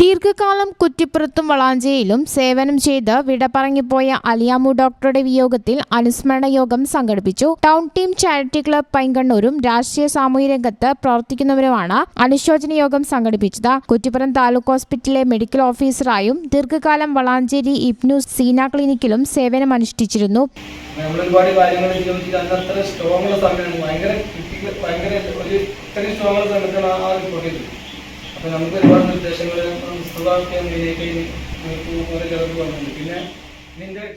ദീർഘകാലം കുറ്റിപ്പുറത്തും വളാഞ്ചേരിയിലും സേവനം ചെയ്ത് വിട പറഞ്ഞുപോയ അലിയാമു ഡോക്ടറുടെ വിയോഗത്തിൽ അനുസ്മരണ യോഗം സംഘടിപ്പിച്ചു. ടൗൺ ടീം ചാരിറ്റി ക്ലബ് പൈങ്കണ്ണൂരും രാഷ്ട്രീയ സാമൂഹ്യ രംഗത്ത് പ്രവർത്തിക്കുന്നവരുമാണ് അനുശോചന യോഗം സംഘടിപ്പിച്ചത്. കുറ്റിപ്പുറം താലൂക്ക് ഹോസ്പിറ്റലിലെ മെഡിക്കൽ ഓഫീസറായും ദീർഘകാലം വളാഞ്ചേരി ഇബ്നു സീന ക്ലിനിക്കിലും സേവനം അനുഷ്ഠിച്ചിരുന്നു ഭയങ്കര ഭയങ്കര ഒരു ഇത്രയും ആ അപ്പൊ നമുക്ക് ഒരുപാട് നിർദ്ദേശങ്ങൾ പിന്നെ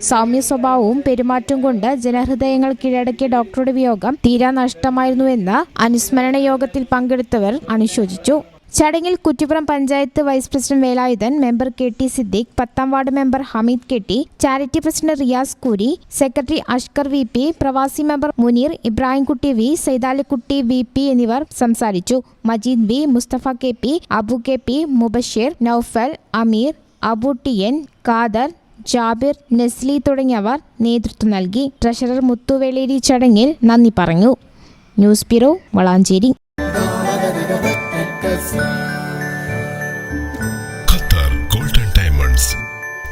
സൗമ്യ സ്വഭാവവും പെരുമാറ്റവും കൊണ്ട് ജനഹൃദയങ്ങൾ കീഴടക്കിയ ഡോക്ടറുടെ വിയോഗം തീരാ നഷ്ടമായിരുന്നുവെന്ന് അനുസ്മരണ യോഗത്തിൽ പങ്കെടുത്തവർ അനുശോചിച്ചു. ചടങ്ങിൽ Kuttippuram panchayat vice president Velayudhan member K T Siddique പത്താം ward member Hameed K T charity president Riyas Koori secretary Ashkar V P പ്രവാസി member Muneer Ibrahimkutty V Saithalikutty V P എന്നിവർ സംസാരിച്ചു. Majeed B Musthafa K P Abu K P Mubasheer Noufal Ameer Abu T N Khader Jabir Nesli തുടങ്ങിയവർ നേതൃത്വം നൽകി. Treasurer Muthuveleri ചടങ്ങിൽ നന്ദി പറഞ്ഞു. News bureau Valanchery.